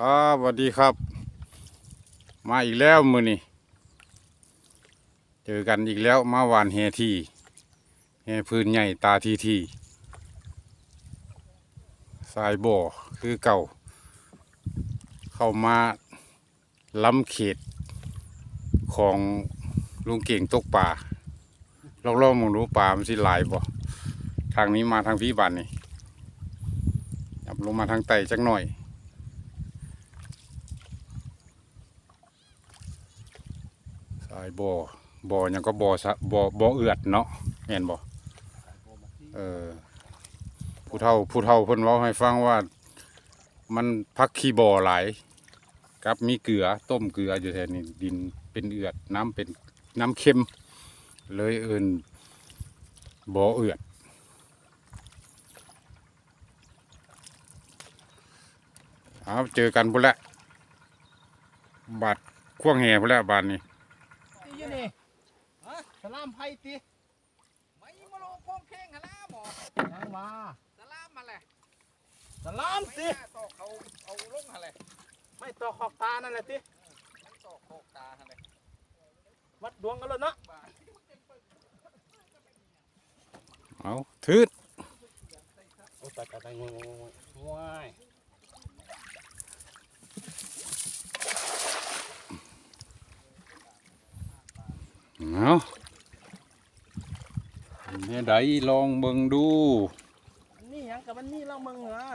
อ่าสวัสดีครับ มาอีกแล้วมือนี่เจอกันอีกแล้วมาหวานแฮทีแฮพื้นใหญ่ตาทีทีสายบ่อคือเก่า เข้ามาล้ำเขตของลุงเก่งตกป่าลองลอมองดูป่ามันสิหลายบ่ทางนี้มาทางพี่บันนี่ยับลงมาทางไต่จักหน่อย สายบ่อบ่อยังก็บ่อสะบ่อบ่อเอือดเนาะแม่นบ่เออผู้เฒ่าผู้เฒ่าเพิ่นเว้าให้ฟังว่ามันพักขี้บ่อหลายกับมีเกลือต้มเกลืออยู่แถวนี้ดินเป็นเอือดน้ำเป็นน้ำเค็ม เลยเอินบ่อเอือดเอาเจอกันพุ่นละบาดข่วงแห่พุ่นละบาดนี้ อยู่นี่ฮะสลามไพ่ตีไม่มาลงโคงเข่งหนละหมอยังมาสลามมาแหละสลามไม่ตีน่าตอกเขาเอาลงอะไรไม่ต่อขอบตานั่นแหละตีมันตอกโคกตาอะไรวัดดวงกันเลยเนาะเอาทืดโอ้ตายตายตายงงงงงว้า เอาเนี่ยไดลองเบิ่งดูอันนี้ยังกับอันนี้เรามึงเหรอ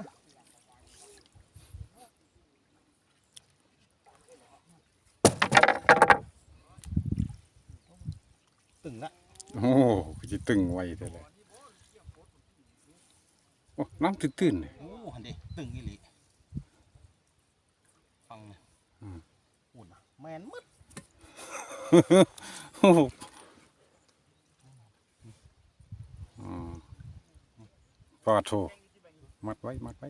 ตึงละโอ้ก็จะตึงไว้เท่าไหร่โอ้น้ำตื้นๆเลยโอ้หันดิตึงอีหลีฟังเนี่ยอืมอุ่นอะแมนมืด โอ้โหอืมปาโทมัดไว้ มัดไว้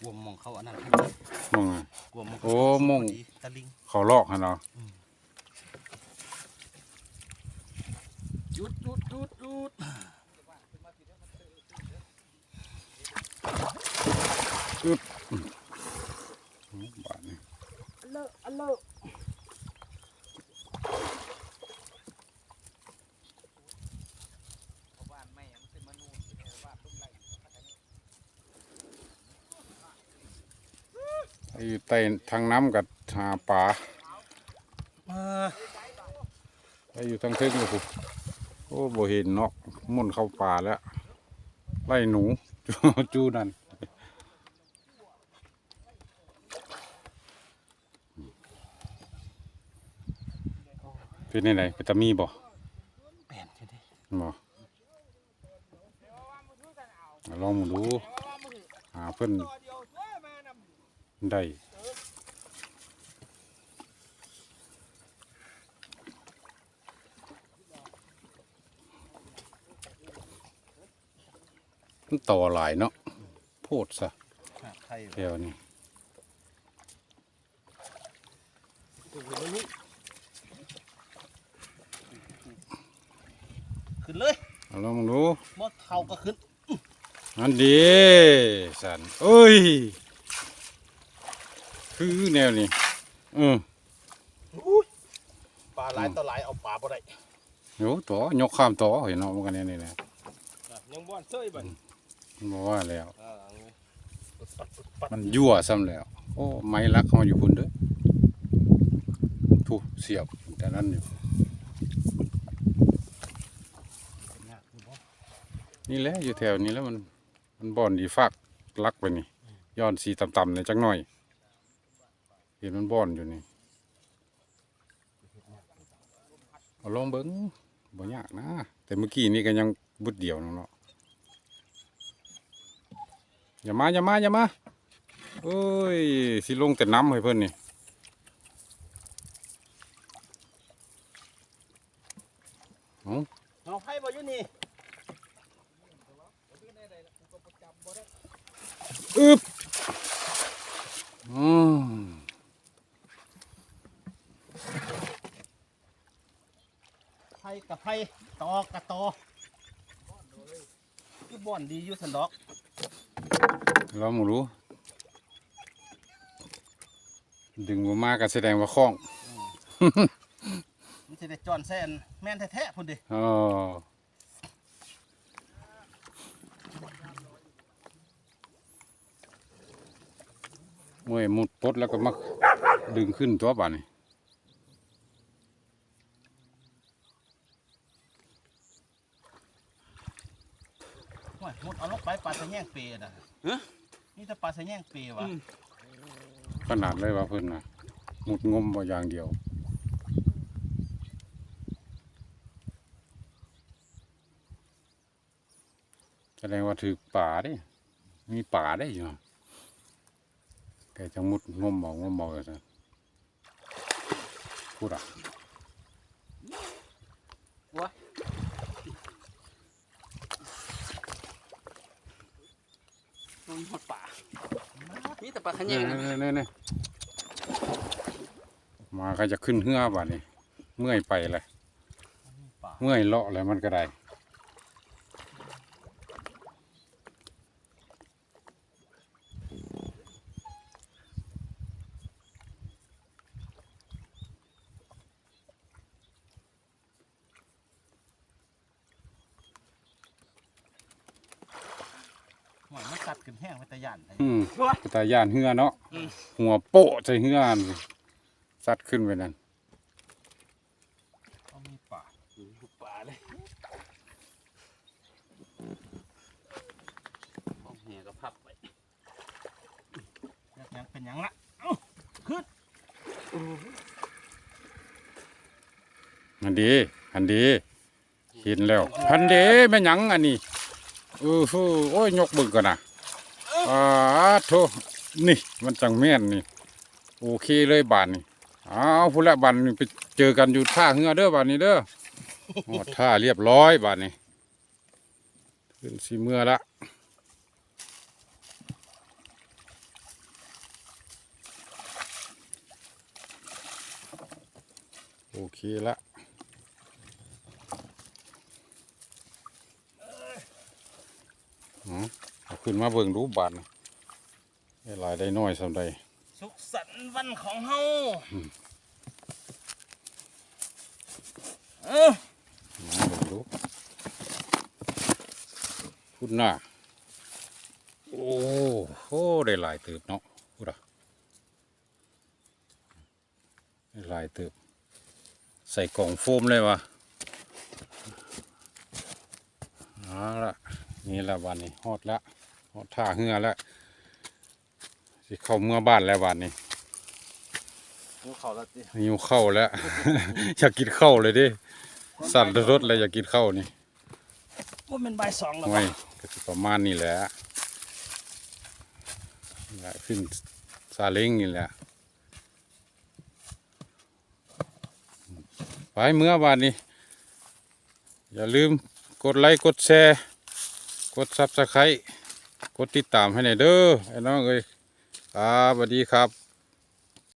กวมมองเขาอันนั้นมองกวมมองโอ้มองตะลิงเขาลอกฮะเนาะจุดจุดจุดจุดบาดนี้ อันเลอะอันเลอะ บ้านไม่ยังเป็นมนูนบ้านตุ้มไร ไอ้อยู่ใต้ทางน้ำกับหาปลามาไอ้อยู่ทางทึ่งโอ้โหโอ้บ่เห็นเนาะมุ่นเข้าป่าแล้ว ไล่หนูจูนั่นเป็นยังไงเป็นตามีบ่แป่นใช่ไหมบ่ลองมาดูหาเพิ่น ได้มันต่อหลายเนาะโพดซะไทยเดี๋ยวนี้ขึ้นเลยเอาลองมาดูเมื่อเข่าก็ขึ้นอันดีสันเอ้ย คือแนวนี้เออปลาหลายต่อหลายเอาปลาบ่ได้โยต่อยกข้ามต่อเห็นเนาะมันกันนี่แหละยังบ่อนเซ้ยบ่มันบอกว่าแล้วอ่าปุดปัดปุดปัดมันยั่วซ้ำแล้ว โอ้ไม้รักเข้ามาอยู่พุ่นเด้อถูกเสียบแต่นั้นอยู่นี่แหละอยู่แถวนี้แล้วมันมันบ่อนดีฟากลักไปนี่ย้อนสีต่ำๆในอยจักหน่อย เห็นมันบ่อนอยู่นี่เอาลองเบิ้งบ่ยากนะ แต่เมื่อกี้นี่ก็ยังบุดเดียวนึงเนาะอย่ามาอย่ามาอย่ามาเอ้ยสิลงแต่น้ำให้เพิ่นนี่เอาไพ่บ่อยู่นี่อึบอืม ไพ่ กับไพ่ตอกับตอบ่อนดีอยู่สันดอกเราไม่รู้ ดึงบ่มาก็แสดงว่าคล้อง มันจะได้จอนแซนแม่นแท้ๆพุ่นดิอ๋อเมื่อยมุดปลดแล้วก็มาดึงขึ้นตัวบ้านนี่ โอ้ ยมุดเอาลงไปปลาสะแยงเปรย์น่ะนี่ถ้าปลาสะแยงเปรย์วะขนาดเลยว่าเพิ่นนะมุดงมบ่อย่างเดียว แสดงว่าถือป่าเด้ มีป่าได้อยู่นะแกจะมุดงมบ่งมบ่กันนะพูดอะ มันหดป่ามีแต่ป ลาขะแยนี่งนะนี่นี่นี่มาก็จะขึ้นเหือบ่านี่เมื่อยไปเลยปลาเมื่อยเลาะเลยมันก็ได้ หอยมันกัดขึ้นแห้งไปตะยันไอ้อืมตาย่านเหือเนาะอืมหัวโปะใส่เหืออันซัดขึ้นไปนั่นเอามีปลาป่าเลยห้องแห่ก็พับไปอยากหยังเป็นหยังละอันดีอันดีเห็นแล้วอันเดีแม่นหยังอันนี้ เออฟูโอ้ยยกบึกก่อนนะอ่าโทนี่ มันจังแม่นนี่ โอเคเลยบานนี่อ้าวพุ่นละบานนี่ไปเจอกันอยู่ท่าเหือเด้อบานนี้เด้อท่าเรียบร้อยบานนี้ขึ้นสีเมื่อละโอเคละอ๋อ เอาขึ้นมาเบิ่งดูบานนี่ได้หลายได้น้อยสำใดสุขสันต์วันของเฮาอืมเออมาเบิ่งดูพูดหน้าโอ้โหได้หลายเติบเนาะพูดอะได้หลายเติบ ใส่กล่องโฟมเลยวะเอาละ นี่ละวันนี้ฮอดละฮอดท่าเหือแล้วสิเข้าเมื่อบ้านแล้ววันนี้ภูเขาละติหิวข้าวแล้ว อยากกินข้าวเลยดิสั่นรถเลยอยากกินข้าวนี่ว่าเป็นใบายสองแล้วไว้วะก็สิประมาณนี้แหละนี่แหละขึ้นซาเล้งนี่แหละไปเมื่อบานนี้ อย่าลืมกดไลค์กดแชร์ กดซับสไครต์กดติดตามให้หน่อยเด้อไอ้น้องเอ้ยครับสวัสดีครับ